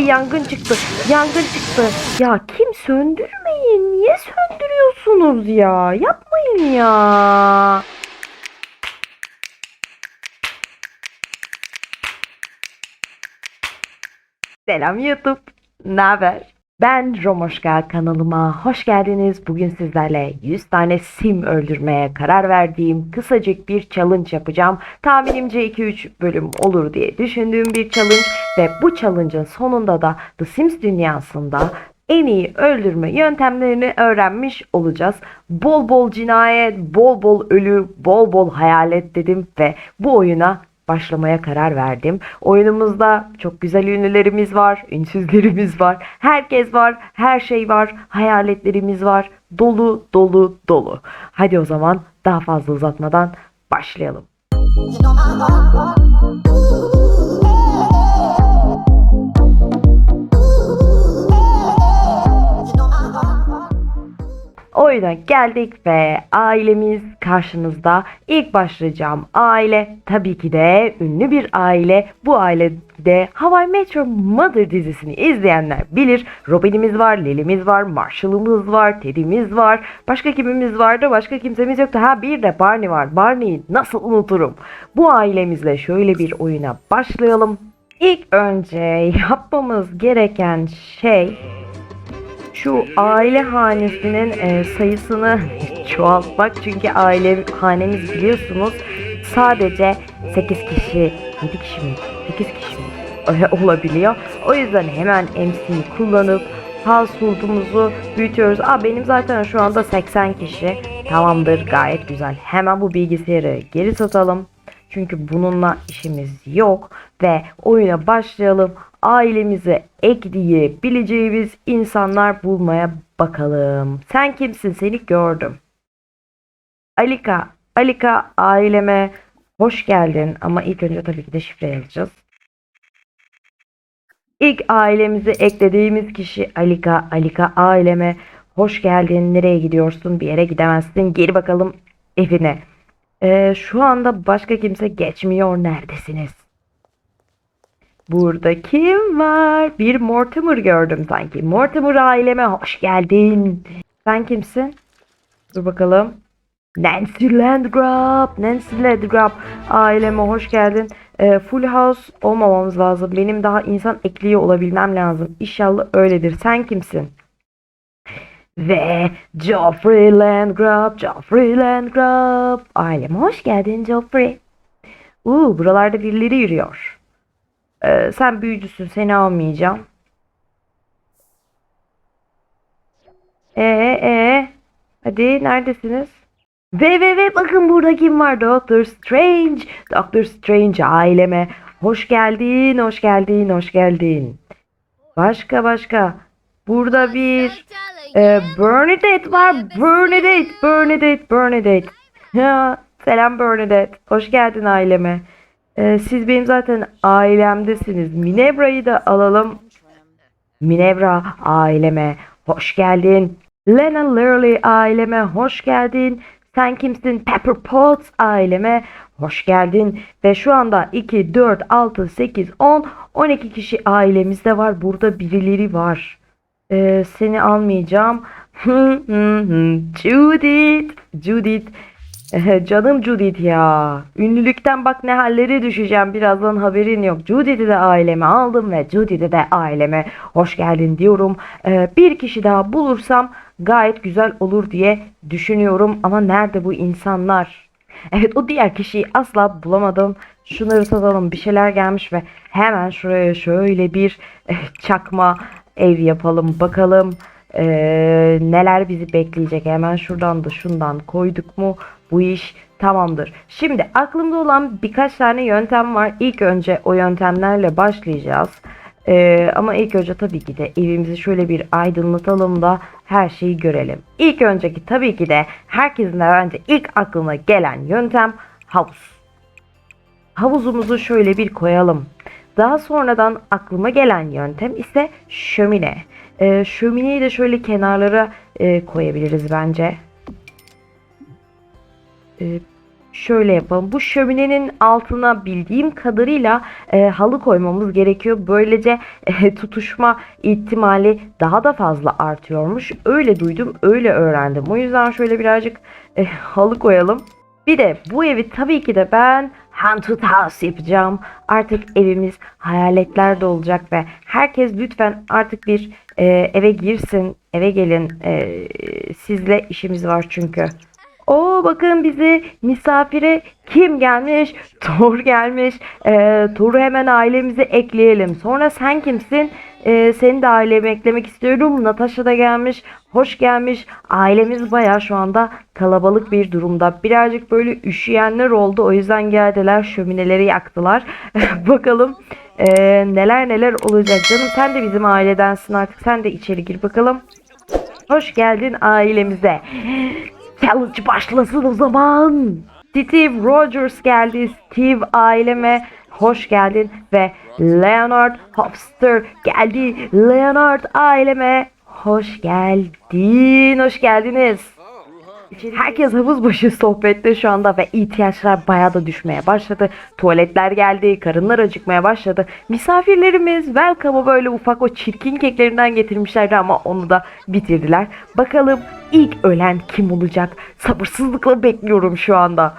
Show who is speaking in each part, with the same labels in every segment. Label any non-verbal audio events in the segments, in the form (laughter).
Speaker 1: Yangın çıktı. Yangın çıktı. Ya kim söndürmeyin? Niye söndürüyorsunuz ya? Yapmayın ya. Selam YouTube. Ne haber? Ben Romoşka kanalıma hoş geldiniz. Bugün sizlerle 100 tane sim öldürmeye karar verdiğim kısacık bir challenge yapacağım. Tahminimce 2-3 bölüm olur diye düşündüğüm bir challenge ve bu challenge'ın sonunda da The Sims dünyasında en iyi öldürme yöntemlerini öğrenmiş olacağız. Bol bol cinayet, bol bol ölü, bol bol hayalet dedim ve bu oyuna başlamaya karar verdim. Oyunumuzda çok güzel ünlülerimiz var, ünsüzlerimiz var, herkes var, her şey var, hayaletlerimiz var. Dolu dolu dolu. Hadi o zaman daha fazla uzatmadan başlayalım. Oyuna geldik ve ailemiz karşınızda. İlk başlayacağım aile tabii ki de ünlü bir aile. Bu ailede How I Met Your Mother dizisini izleyenler bilir. Robin'imiz var, Lily'miz var, Marshall'ımız var, Teddy'miz var. Başka kimimiz vardı? Başka kimsemiz yoktu. Ha bir de Barney var. Barney'i nasıl unuturum? Bu ailemizle şöyle bir oyuna başlayalım. İlk önce yapmamız gereken şey şu aile hanesinin e, sayısını çoğaltmak çünkü aile hanemiz biliyorsunuz sadece 8 kişi 7 kişi mi 8 kişi mi öyle olabiliyor. O yüzden hemen MC'yi kullanıp household'umuzu büyütüyoruz. Aa benim zaten şu anda 80 kişi. Tamamdır gayet güzel. Hemen bu bilgisayarı geri satalım. Çünkü bununla işimiz yok ve oyuna başlayalım. Ailemize ekleyebileceğimiz insanlar bulmaya bakalım. Sen kimsin? Seni gördüm. Alika, Alika aileme hoş geldin ama ilk önce tabii ki de şifre yazacağız. İlk ailemize eklediğimiz kişi Alika, Alika aileme hoş geldin. Nereye gidiyorsun? Bir yere gidemezsin. Geri bakalım evine. Ee, şu anda başka kimse geçmiyor. Neredesiniz? Burada kim var? Bir Mortimer gördüm sanki. Mortimer aileme hoş geldin. Sen kimsin? Dur bakalım. Nancy Landgrab. Nancy Landgrab aileme hoş geldin. Ee, full house olmamamız lazım. Benim daha insan ekliyor olabilmem lazım. İnşallah öyledir. Sen kimsin? Ve Geoffrey Landgrab, Geoffrey Landgrab. Aileme hoş geldin Geoffrey. Uuu buralarda birileri yürüyor. Ee, sen büyücüsün seni almayacağım. Ee ee hadi neredesiniz? Ve ve ve bakın burada kim var? Doctor Strange. Doctor Strange aileme hoş geldin, hoş geldin, hoş geldin. Başka başka. Burada bir ee, Bernadette var. Bernadette, Bernadette, Bernadette. Ya, selam Bernadette. Hoş geldin aileme. Ee, siz benim zaten ailemdesiniz. Minevra'yı da alalım. Minevra aileme hoş geldin. Lena Lurley aileme hoş geldin. Sen kimsin? Pepper Potts aileme hoş geldin. Ve şu anda 2, 4, 6, 8, 10, 12 kişi ailemizde var. Burada birileri var. Ee, seni almayacağım. (laughs) Judith. Judith. Canım Judith ya. Ünlülükten bak ne hallere düşeceğim. Birazdan haberin yok. Judith'i de aileme aldım ve Judith'i de aileme hoş geldin diyorum. Ee, bir kişi daha bulursam gayet güzel olur diye düşünüyorum. Ama nerede bu insanlar? Evet o diğer kişiyi asla bulamadım. Şunları satalım. Bir şeyler gelmiş ve hemen şuraya şöyle bir eh, çakma ev yapalım. Bakalım ee, neler bizi bekleyecek. Hemen şuradan da şundan koyduk mu bu iş tamamdır. Şimdi aklımda olan birkaç tane yöntem var. İlk önce o yöntemlerle başlayacağız. Ee, ama ilk önce tabii ki de evimizi şöyle bir aydınlatalım da her şeyi görelim. İlk önceki tabii ki de herkesin de bence ilk aklına gelen yöntem havuz. Havuzumuzu şöyle bir koyalım. Daha sonradan aklıma gelen yöntem ise şömine. Ee, şömineyi de şöyle kenarlara e, koyabiliriz bence. Ee, şöyle yapalım. Bu şöminenin altına bildiğim kadarıyla e, halı koymamız gerekiyor. Böylece e, (laughs) tutuşma ihtimali daha da fazla artıyormuş. Öyle duydum, öyle öğrendim. O yüzden şöyle birazcık e, (laughs) halı koyalım. Bir de bu evi tabii ki de ben haunted house yapacağım. Artık evimiz hayaletlerde olacak ve herkes lütfen artık bir e, eve girsin, eve gelin. E, sizle işimiz var çünkü. Oo bakın bizi misafire kim gelmiş? Thor gelmiş. Ee, Thor'u hemen ailemize ekleyelim. Sonra sen kimsin? Ee, seni de aileme eklemek istiyorum. Natasha da gelmiş. Hoş gelmiş. Ailemiz baya şu anda kalabalık bir durumda. Birazcık böyle üşüyenler oldu. O yüzden geldiler şömineleri yaktılar. (laughs) Bakalım ee, neler neler olacak. Canım sen de bizim ailedensin artık. Sen de içeri gir bakalım. Hoş geldin ailemize. Challenge başlasın o zaman. Steve Rogers geldi. Steve aileme hoş geldin ve Leonard Hofster geldi. Leonard aileme hoş geldin. Hoş geldiniz. Herkes havuz başı sohbette şu anda ve ihtiyaçlar bayağı da düşmeye başladı. Tuvaletler geldi, karınlar acıkmaya başladı. Misafirlerimiz welcome'ı böyle ufak o çirkin keklerinden getirmişlerdi ama onu da bitirdiler. Bakalım ilk ölen kim olacak? Sabırsızlıkla bekliyorum şu anda.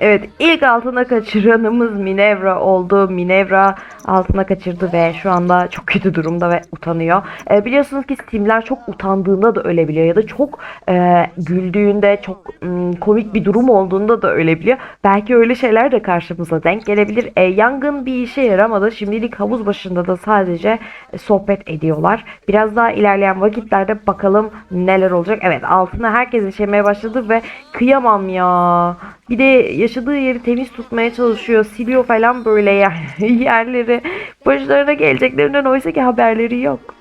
Speaker 1: Evet ilk altına kaçıranımız Minevra oldu. Minevra altına kaçırdı ve şu anda çok kötü durumda ve utanıyor. Ee, biliyorsunuz ki Steam'ler çok utandığında da ölebiliyor ya da çok e, güldüğünde çok mm, komik bir durum olduğunda da ölebiliyor. Belki öyle şeyler de karşımıza denk gelebilir. E, yangın bir işe yaramadı. Şimdilik havuz başında da sadece e, sohbet ediyorlar. Biraz daha ilerleyen vakitlerde bakalım neler olacak. Evet altına herkes işemeye başladı ve kıyamam ya. Bir de yaşadığı yeri temiz tutmaya çalışıyor. Siliyor falan böyle yer, (laughs) yerleri. Başlarına geleceklerinden oysa ki haberleri yok.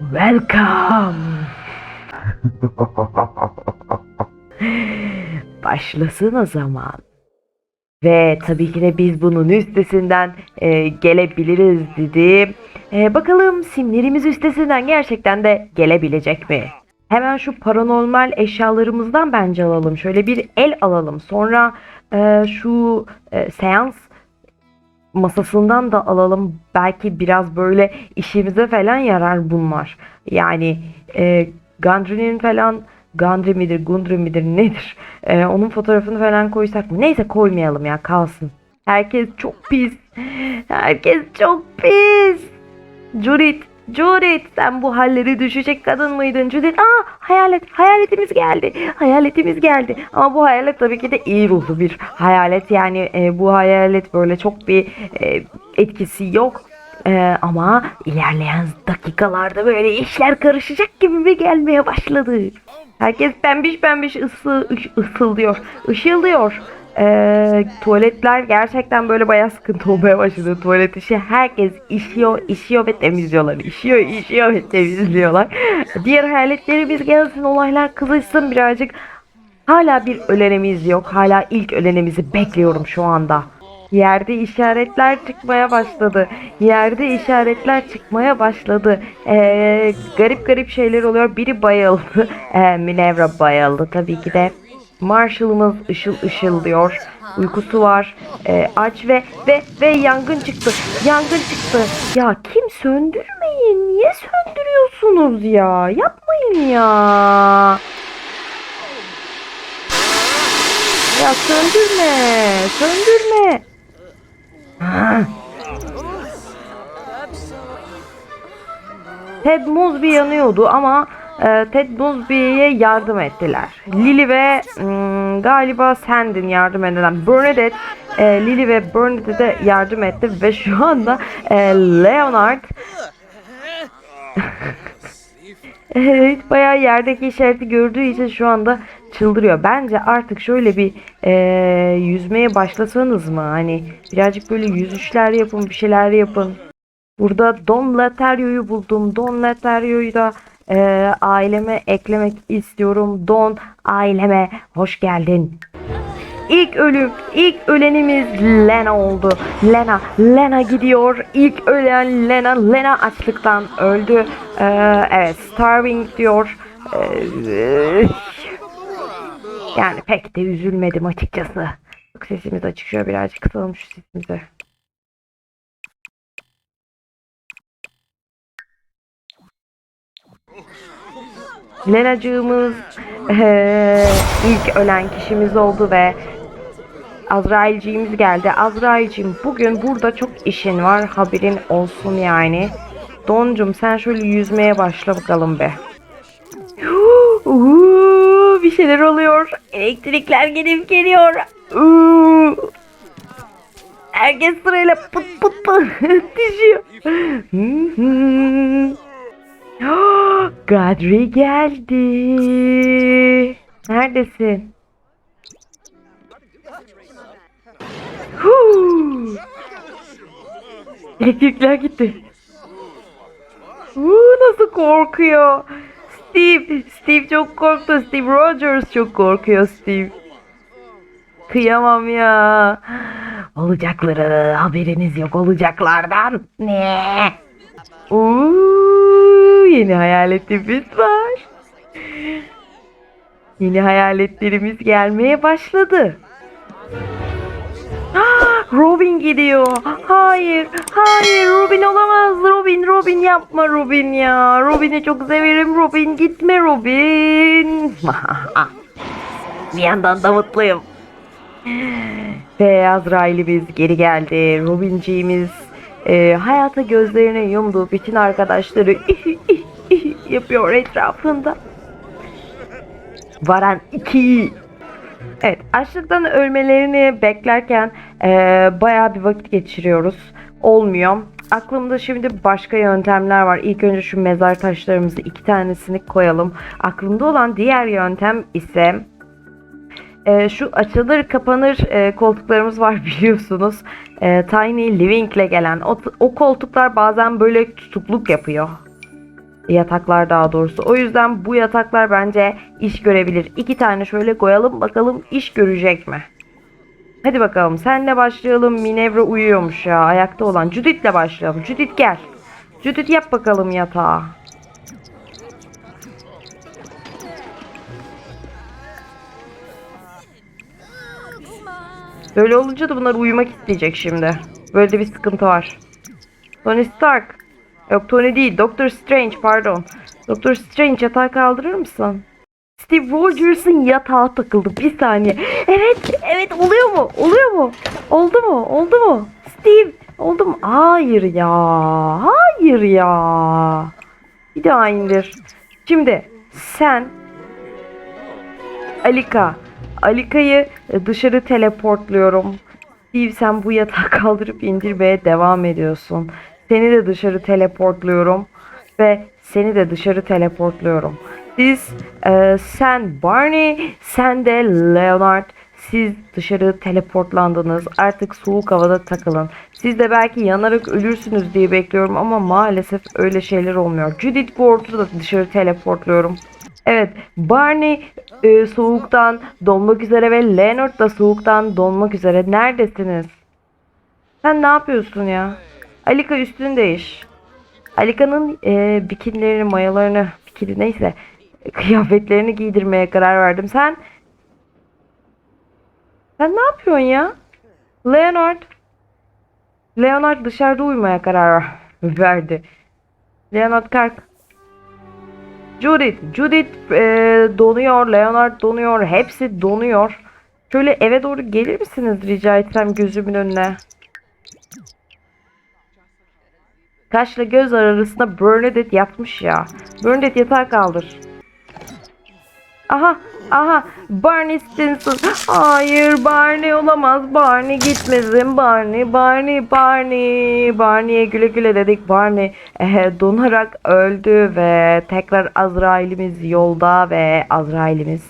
Speaker 1: Welcome. (laughs) Başlasın o zaman. Ve tabii ki de biz bunun üstesinden e, gelebiliriz dedi. E, bakalım simlerimiz üstesinden gerçekten de gelebilecek mi? Hemen şu paranormal eşyalarımızdan bence alalım. Şöyle bir el alalım. Sonra e, şu e, seans masasından da alalım. Belki biraz böyle işimize falan yarar bunlar. Yani e, Gundry'nin falan Gundry midir, Gundry midir nedir? E, onun fotoğrafını falan koysak mı? Neyse koymayalım ya kalsın. Herkes çok pis. Herkes çok pis. Judith, Judith sen bu halleri düşecek kadın mıydın Judith? Aa hayalet, hayaletimiz geldi. Hayaletimiz geldi. Ama bu hayalet tabii ki de iyi ruhlu bir hayalet. Yani e, bu hayalet böyle çok bir e, etkisi yok. E, ama ilerleyen dakikalarda böyle işler karışacak gibi bir gelmeye başladı. Herkes pembiş pembiş ısı, ış, ısıldıyor, ışıldıyor. Ee, tuvaletler gerçekten böyle bayağı sıkıntı olmaya başladı. Tuvalet işi herkes işiyor, işiyor ve temizliyorlar. İşiyor, işiyor ve temizliyorlar. Diğer hayaletlerimiz gelsin, olaylar kızışsın birazcık. Hala bir ölenimiz yok. Hala ilk ölenimizi bekliyorum şu anda. Yerde işaretler çıkmaya başladı. Yerde işaretler çıkmaya başladı. Ee, garip garip şeyler oluyor. Biri bayıldı. Ee, Minevra bayıldı tabii ki de. Marshall'ımız ışıl ışıl diyor. Uykusu var. Ee, aç ve ve ve yangın çıktı. Yangın çıktı. Ya kim söndürmeyin? Niye söndürüyorsunuz ya? Yapmayın ya. Ya söndürme. Söndürme. Ha. Ted Mosby yanıyordu ama e, Ted Mosby'ye yardım ettiler. Lily ve mm, galiba sendin yardım eden Bernadette e, Lily ve Bernadette'e yardım etti ve şu anda e, Leonard (laughs) Evet bayağı yerdeki işareti gördüğü için şu anda çıldırıyor. Bence artık şöyle bir e, yüzmeye başlasanız mı? Hani birazcık böyle yüzüşler yapın, bir şeyler yapın. Burada Don Laterio'yu buldum. Don Laterio'yu da e, aileme eklemek istiyorum. Don aileme hoş geldin. İlk ölüm, ilk ölenimiz Lena oldu. Lena, Lena gidiyor. İlk ölen Lena, Lena açlıktan öldü. Ee, evet, starving diyor. Ee, Yani pek de üzülmedim açıkçası. Sesimiz açık. Şöyle birazcık kısalım şu sesimizi. Lenacığımız eee, ilk ölen kişimiz oldu ve Azrailciğimiz geldi. Azrailciğim bugün burada çok işin var. Haberin olsun yani. Doncum sen şöyle yüzmeye başla bakalım be. Uuu, bir şeyler oluyor. Elektrikler gelip geliyor. Uuu. Herkes sırayla pıt pıt pıt (laughs) düşüyor. Gadri geldi. Neredesin? Huu. Elektrikler gitti. Uuu, nasıl korkuyor? Steve, Steve çok korktu. Steve Rogers çok korkuyor Steve. Kıyamam ya. Olacakları haberiniz yok olacaklardan. Ne? Uuu, yeni hayaletimiz var. Yeni hayaletlerimiz gelmeye başladı. Ah, Robin gidiyor. Hayır, hayır Robin olamaz. Robin, Robin yapma Robin ya. Robin'i çok severim. Robin gitme Robin. (laughs) Bir yandan da mutluyum. Ve Azrail'imiz geri geldi. Robinciğimiz e, hayata gözlerini yumdu. Bütün arkadaşları yapıyor etrafında. Varan iki. Evet, açlıktan ölmelerini beklerken e, bayağı bir vakit geçiriyoruz. Olmuyor. Aklımda şimdi başka yöntemler var. İlk önce şu mezar taşlarımızı iki tanesini koyalım. Aklımda olan diğer yöntem ise e, şu açılır kapanır e, koltuklarımız var (laughs) biliyorsunuz. E, Tiny Living ile gelen o, o koltuklar bazen böyle tutukluk yapıyor. Yataklar daha doğrusu. O yüzden bu yataklar bence iş görebilir. İki tane şöyle koyalım bakalım iş görecek mi? Hadi bakalım senle başlayalım. Minevra uyuyormuş ya ayakta olan. Judith'le başlayalım. Judith gel. Judith yap bakalım yatağı. Böyle olunca da bunlar uyumak isteyecek şimdi. Böyle de bir sıkıntı var. Tony Stark. Yok Tony değil. Doctor Strange pardon. Doctor Strange yatağı kaldırır mısın? Steve Rogers'ın yatağı takıldı. Bir saniye. Evet, evet oluyor mu? Oluyor mu? Oldu mu? Oldu mu? Steve, oldu mu? Hayır ya. Hayır ya. Bir daha indir. Şimdi sen Alika. Alika'yı dışarı teleportluyorum. Steve sen bu yatağı (laughs) kaldırıp indirmeye devam ediyorsun. Seni de dışarı teleportluyorum. Ve seni de dışarı teleportluyorum. Siz, e, sen Barney, sen de Leonard. Siz dışarı teleportlandınız. Artık soğuk havada takılın. Siz de belki yanarak ölürsünüz diye bekliyorum ama maalesef öyle şeyler olmuyor. Judith Ward'u da dışarı teleportluyorum. Evet, Barney e, soğuktan donmak üzere ve Leonard da soğuktan donmak üzere. Neredesiniz? Sen ne yapıyorsun ya? Alika üstünü değiş. Alika'nın e, bikinilerini, mayalarını, bikini neyse kıyafetlerini giydirmeye karar verdim. Sen sen ne yapıyorsun ya? Leonard Leonard dışarıda uyumaya karar verdi. Leonard kalk. Judith, Judith e, donuyor, Leonard donuyor, hepsi donuyor. Şöyle eve doğru gelir misiniz rica etsem gözümün önüne? Kaşla göz arasında Bernadette yatmış ya. Bernadette yatağa kaldır. Aha, aha, Barney Stinson. Hayır, Barney olamaz. Barney gitmesin. Barney, Barney, Barney. Barney'e güle güle dedik. Barney eh, donarak öldü ve tekrar Azrail'imiz yolda ve Azrail'imiz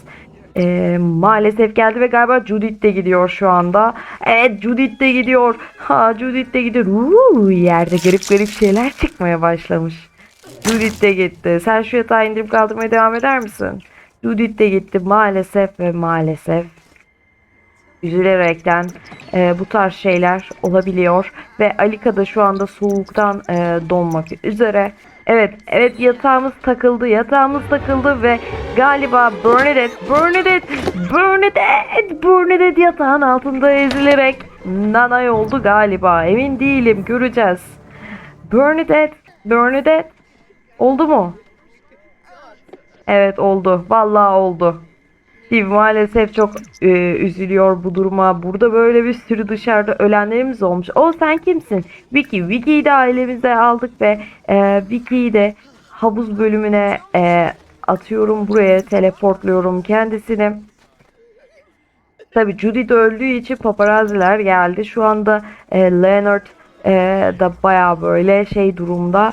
Speaker 1: eh, maalesef geldi ve galiba Judith de gidiyor şu anda. Evet Judith de gidiyor. Ha Judith de gidiyor. Uuu, yerde garip garip şeyler çıkmaya başlamış. Judith de gitti. Sen şu yatağı indirip kaldırmaya devam eder misin? Judith de gitti maalesef ve maalesef. Üzülerekten e, bu tarz şeyler olabiliyor. Ve Alika da şu anda soğuktan e, donmak üzere. Evet, evet yatağımız takıldı, yatağımız takıldı ve galiba Bernadette, Bernadette, Bernadette, Bernadette yatağın altında ezilerek nanay oldu galiba. Emin değilim, göreceğiz. Bernadette, Bernadette, oldu mu? Evet oldu, vallahi oldu. Steve maalesef çok e, üzülüyor bu duruma. Burada böyle bir sürü dışarıda ölenlerimiz olmuş. O sen kimsin? Vicky. Vicky'yi de ailemize aldık ve e, Vicky'yi de havuz bölümüne e, atıyorum buraya teleportluyorum kendisini. Tabii Judy de öldüğü için paparazziler geldi. Şu anda e, Leonard e, da baya böyle şey durumda.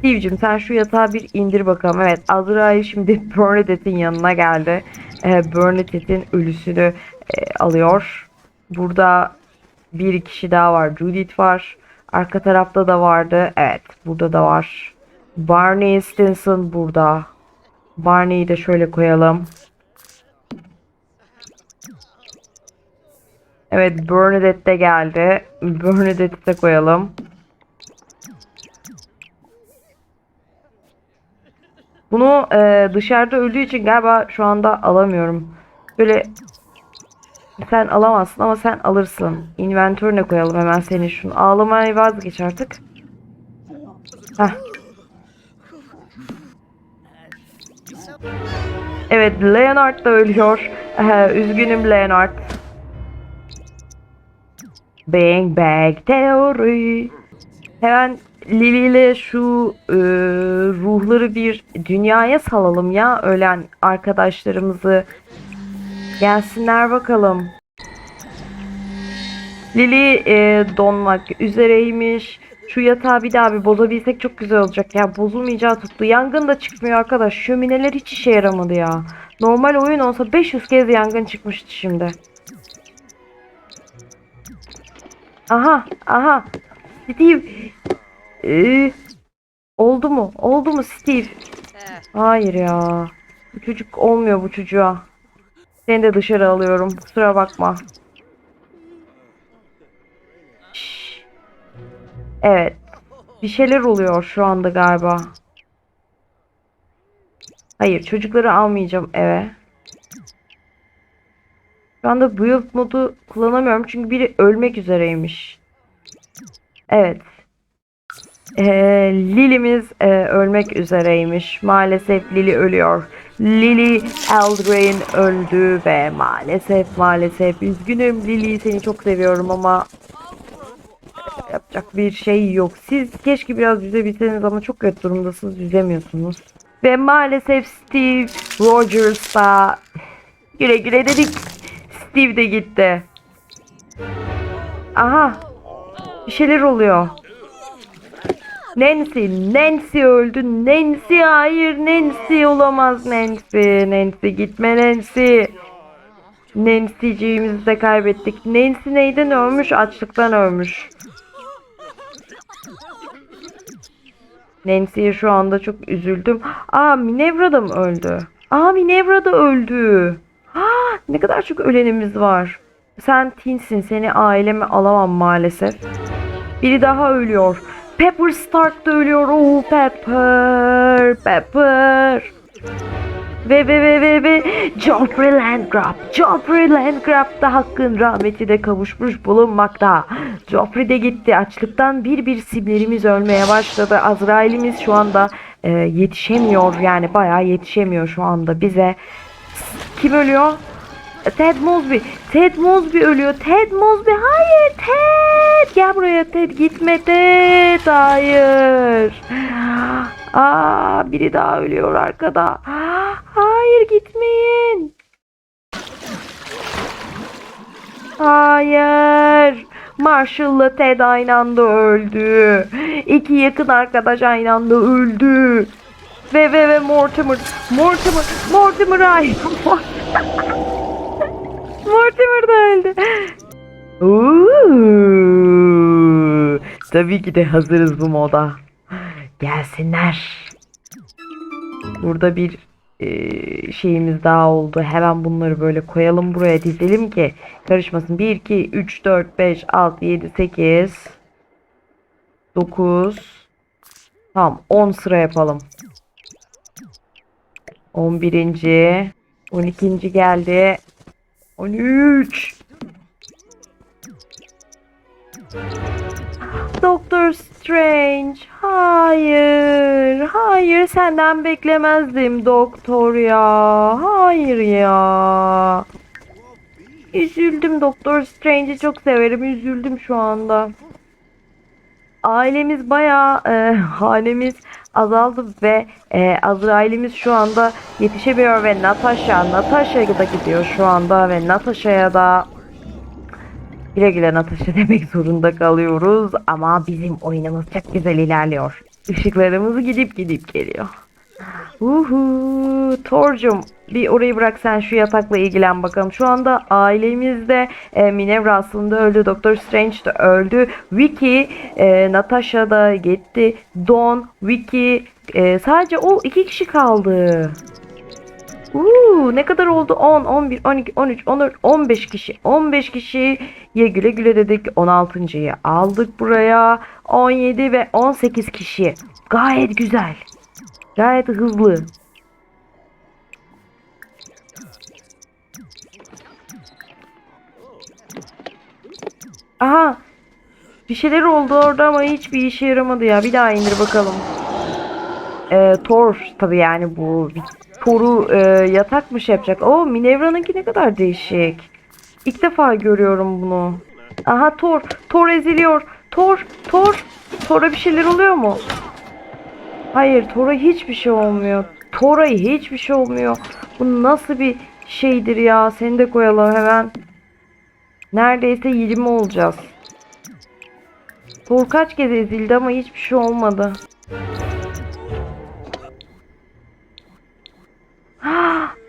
Speaker 1: Steve'cim sen şu yatağı bir indir bakalım. Evet Azrail şimdi (laughs) Bernadette'in yanına geldi. Ee, Bernadette'in ölüsünü e, alıyor. Burada bir kişi daha var. Judith var. Arka tarafta da vardı. Evet burada da var. Barney Stinson burada. Barney'i de şöyle koyalım. Evet Bernadette de geldi. Bernadette'i de koyalım. Bunu e, dışarıda öldüğü için galiba şu anda alamıyorum. Böyle sen alamazsın ama sen alırsın. Inventörüne koyalım hemen seni şunu. Ağlamayı vazgeç artık. Heh. Evet Leonard da ölüyor. Ee, üzgünüm Leonard. Bang bang teori. Hemen Lily ile şu e, ruhları bir dünyaya salalım ya ölen arkadaşlarımızı. Gelsinler bakalım. Lily e, donmak üzereymiş. Şu yatağı bir daha bir bozabilsek çok güzel olacak ya. Bozulmayacağı tuttu. Yangın da çıkmıyor arkadaş. Şömineler hiç işe yaramadı ya. Normal oyun olsa 500 kez yangın çıkmıştı şimdi. Aha, aha. Steve. Ee, oldu mu? Oldu mu Steve? Hayır ya. Bu çocuk olmuyor bu çocuğa. Seni de dışarı alıyorum. Kusura bakma. Şşş. Evet. Bir şeyler oluyor şu anda galiba. Hayır çocukları almayacağım eve. Şu anda build modu kullanamıyorum çünkü biri ölmek üzereymiş. Evet. Ee, Lily'miz e, ölmek üzereymiş. Maalesef Lily ölüyor. Lily Eldrain öldü ve maalesef maalesef üzgünüm Lily seni çok seviyorum ama yapacak bir şey yok. Siz keşke biraz yüzebilseniz ama çok kötü durumdasınız yüzemiyorsunuz. Ve maalesef Steve Rogers da güle güle dedik. Steve de gitti. Aha. Bir şeyler oluyor. Nancy, Nancy öldü. Nancy hayır Nancy olamaz Nancy. Nancy gitme Nancy. Nancy'ciğimizi de kaybettik. Nancy neyden ölmüş? Açlıktan ölmüş. Nancy'ye şu anda çok üzüldüm. Aa Minerva da mı öldü? Aa Minerva da öldü. Aa, ne kadar çok ölenimiz var. Sen tinsin. Seni aileme alamam maalesef. Biri daha ölüyor. Pepper Stark da ölüyor. Oo Pepper. Pepper. Ve ve ve ve ve Joffrey Landgraf. Joffrey Landgraf da hakkın rahmeti de kavuşmuş bulunmakta. Joffrey de gitti. Açlıktan bir bir simlerimiz ölmeye başladı. Azrail'imiz şu anda e, yetişemiyor. Yani bayağı yetişemiyor şu anda bize. Kim ölüyor? Ted Mosby. Ted Mosby ölüyor. Ted Mosby. Hayır Ted. Gel buraya Ted. Gitme Ted. Hayır. Aa, biri daha ölüyor arkada. Hayır gitmeyin. Hayır. Marshall'la Ted aynı anda öldü. İki yakın arkadaş aynı anda öldü. Ve ve ve Mortimer. Mortimer. Mortimer hayır. Mortimer (laughs) da öldü. Tabii ki de hazırız bu moda. Gelsinler. Burada bir e, şeyimiz daha oldu. Hemen bunları böyle koyalım buraya dizelim ki karışmasın. 1, 2, 3, 4, 5, 6, 7, 8. 9 Tamam 10 sıra yapalım. 11. 12. geldi. 13. Doctor Strange. Hayır. Hayır senden beklemezdim doktor ya. Hayır ya. Üzüldüm Doktor Strange'i çok severim. Üzüldüm şu anda. Ailemiz bayağı e, (laughs) hanemiz azaldı ve e, Azrail'imiz şu anda yetişemiyor ve Natasha, Natasha'ya da gidiyor şu anda ve Natasha'ya da güle güle Natasha (laughs) demek zorunda kalıyoruz ama bizim oyunumuz çok güzel ilerliyor. Işıklarımız gidip gidip geliyor. Uhu, Thor'cum bir orayı bırak sen şu yatakla ilgilen bakalım. Şu anda ailemizde e, Minerva aslında öldü. Doktor Strange de öldü. Vicky, e, Natasha da gitti. Dawn, Vicky e, sadece o iki kişi kaldı. Uuu ne kadar oldu? 10, 11, 12, 13, 14, 15 kişi. 15 kişiye güle güle dedik. 16.yı aldık buraya. 17 ve 18 kişi. Gayet güzel. Gayet hızlı. Aha. Bir şeyler oldu orada ama hiçbir işe yaramadı ya. Bir daha indir bakalım. Ee, Thor tabii yani bu. Thor'u e, yatakmış yapacak. Oo Minevra'nınki ne kadar değişik. İlk defa görüyorum bunu. Aha Thor. Thor eziliyor. Thor. Thor. Thor'a bir şeyler oluyor mu? Hayır Thor'a hiçbir şey olmuyor. Thor'a hiçbir şey olmuyor. Bu nasıl bir şeydir ya? Seni de koyalım hemen. Neredeyse 20 olacağız. Thor kaç kez ezildi ama hiçbir şey olmadı.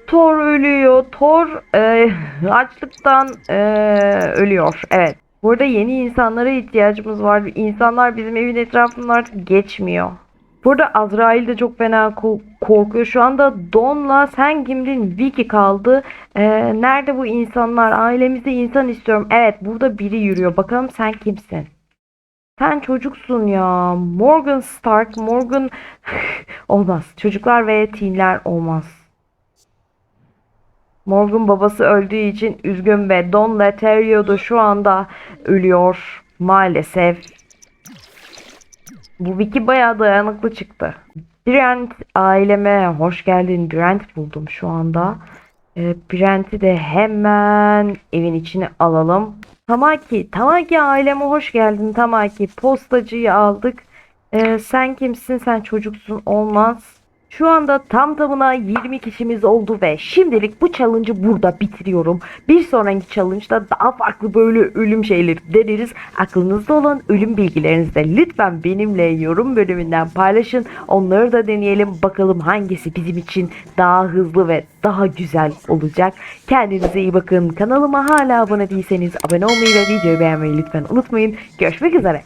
Speaker 1: Thor ölüyor. Thor e, (laughs) açlıktan e, ölüyor. Evet. Burada yeni insanlara ihtiyacımız var. İnsanlar bizim evin etrafından artık geçmiyor. Burada Azrail de çok fena ko- korkuyor. Şu anda Don'la sen kimdin? Vicky kaldı. E, nerede bu insanlar? Ailemizde insan istiyorum. Evet burada biri yürüyor. Bakalım sen kimsin? Sen çocuksun ya. Morgan Stark. Morgan (laughs) olmaz. Çocuklar ve teenler olmaz. Morgan babası öldüğü için üzgün ve Don Laterio da şu anda ölüyor maalesef. Bu Vicky bayağı dayanıklı çıktı. Brent aileme hoş geldin. Brent buldum şu anda. Ee, Brent'i de hemen evin içine alalım. Tamaki, Tamaki aileme hoş geldin Tamaki. Postacıyı aldık. Ee, sen kimsin? Sen çocuksun olmaz. Şu anda tam tamına 20 kişimiz oldu ve şimdilik bu challenge'ı burada bitiriyorum. Bir sonraki challenge'da daha farklı böyle ölüm şeyleri deneriz. Aklınızda olan ölüm bilgilerinizi de lütfen benimle yorum bölümünden paylaşın. Onları da deneyelim. Bakalım hangisi bizim için daha hızlı ve daha güzel olacak. Kendinize iyi bakın. Kanalıma hala abone değilseniz abone olmayı ve videoyu beğenmeyi lütfen unutmayın. Görüşmek üzere.